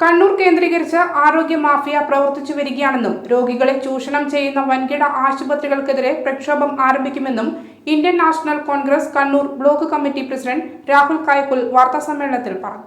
കണ്ണൂർ കേന്ദ്രീകരിച്ച് ആരോഗ്യ മാഫിയ പ്രവർത്തിച്ചു വരികയാണെന്നും രോഗികളെ ചൂഷണം ചെയ്യുന്ന വൻകിട ആശുപത്രികൾക്കെതിരെ പ്രക്ഷോഭം ആരംഭിക്കുമെന്നും Indian National Congress Kannur block committee president Rahul Kayakkul വാർത്താസമ്മേളനത്തിൽ പറഞ്ഞു.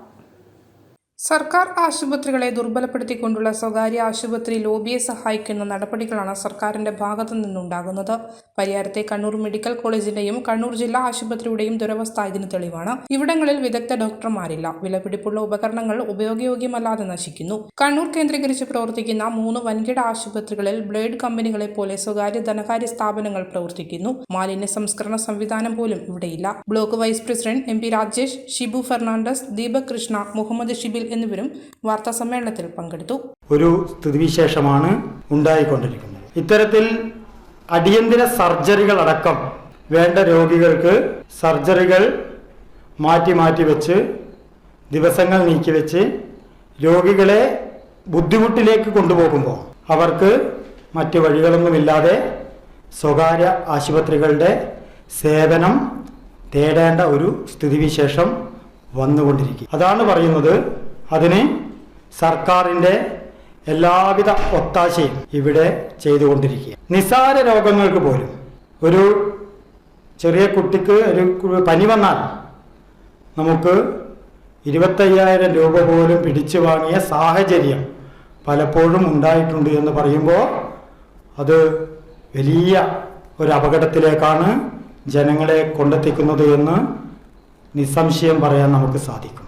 സർക്കാർ ആശുപത്രികളെ ദുർബലപ്പെടുത്തിക്കൊണ്ടുള്ള സ്വകാര്യ ആശുപത്രി ലോബിയെ സഹായിക്കുന്ന നടപടികളാണ് സർക്കാരിന്റെ ഭാഗത്തു നിന്നുണ്ടാകുന്നത്. പരിയാരത്തെ കണ്ണൂർ മെഡിക്കൽ കോളേജിന്റെയും കണ്ണൂർ ജില്ലാ ആശുപത്രിയുടെയും ദുരവസ്ഥ ഇതിന് തെളിവാണ്. ഇവിടങ്ങളിൽ വിദഗ്ധ ഡോക്ടർമാരില്ല. വിലപിടിപ്പുള്ള ഉപകരണങ്ങൾ ഉപയോഗയോഗ്യമല്ലാതെ നശിക്കുന്നു. കണ്ണൂർ കേന്ദ്രീകരിച്ച് പ്രവർത്തിക്കുന്ന മൂന്ന് വൻകിട ആശുപത്രികളിൽ ബ്ലേഡ് കമ്പനികളെ പോലെ സ്വകാര്യ ധനകാര്യ സ്ഥാപനങ്ങൾ പ്രവർത്തിക്കുന്നു. മാലിന്യ സംസ്കരണ സംവിധാനം പോലും ഇവിടെയില്ല. Block vice president M P Rajesh Shibu Fernandez Deepak Krishna Muhammad Shibil എന്നിവരും വാർത്താ സമ്മേളനത്തിൽ പങ്കെടുത്തു. ഒരു സ്ഥിതിവിശേഷമാണ് ഉണ്ടായിക്കൊണ്ടിരിക്കുന്നത്. ഇത്തരത്തിൽ അടിയന്തര സർജറികൾ അടക്കം വേണ്ട രോഗികൾക്ക് സർജറികൾ മാറ്റി മാറ്റി വെച്ച് ദിവസങ്ങൾ നീക്കിവെച്ച് രോഗികളെ ബുദ്ധിമുട്ടിലേക്ക് കൊണ്ടുപോകുമ്പോൾ അവർക്ക് മറ്റ് വഴികളൊന്നുമില്ലാതെ സ്വകാര്യ ആശുപത്രികളുടെ സേവനം തേടേണ്ട ഒരു സ്ഥിതിവിശേഷം വന്നുകൊണ്ടിരിക്കും. അതാണ് പറയുന്നത് അതിന് സർക്കാരിന്റെ എല്ലാവിധ ഒത്താശയും ഇവിടെ ചെയ്തുകൊണ്ടിരിക്കുക. നിസാര രോഗങ്ങൾക്ക് പോലും ഒരു ചെറിയ കുട്ടിക്ക് ഒരു പനി വന്നാൽ നമുക്ക് ഇരുപത്തയ്യായിരം രൂപ പോലും പിടിച്ചു വാങ്ങിയ സാഹചര്യം പലപ്പോഴും ഉണ്ടായിട്ടുണ്ട് എന്ന് പറയുമ്പോൾ അത് വലിയ ഒരു അപകടത്തിലേക്കാണ് ജനങ്ങളെ കൊണ്ടെത്തിക്കുന്നത് എന്ന് നിസ്സംശയം പറയാൻ നമുക്ക് സാധിക്കും.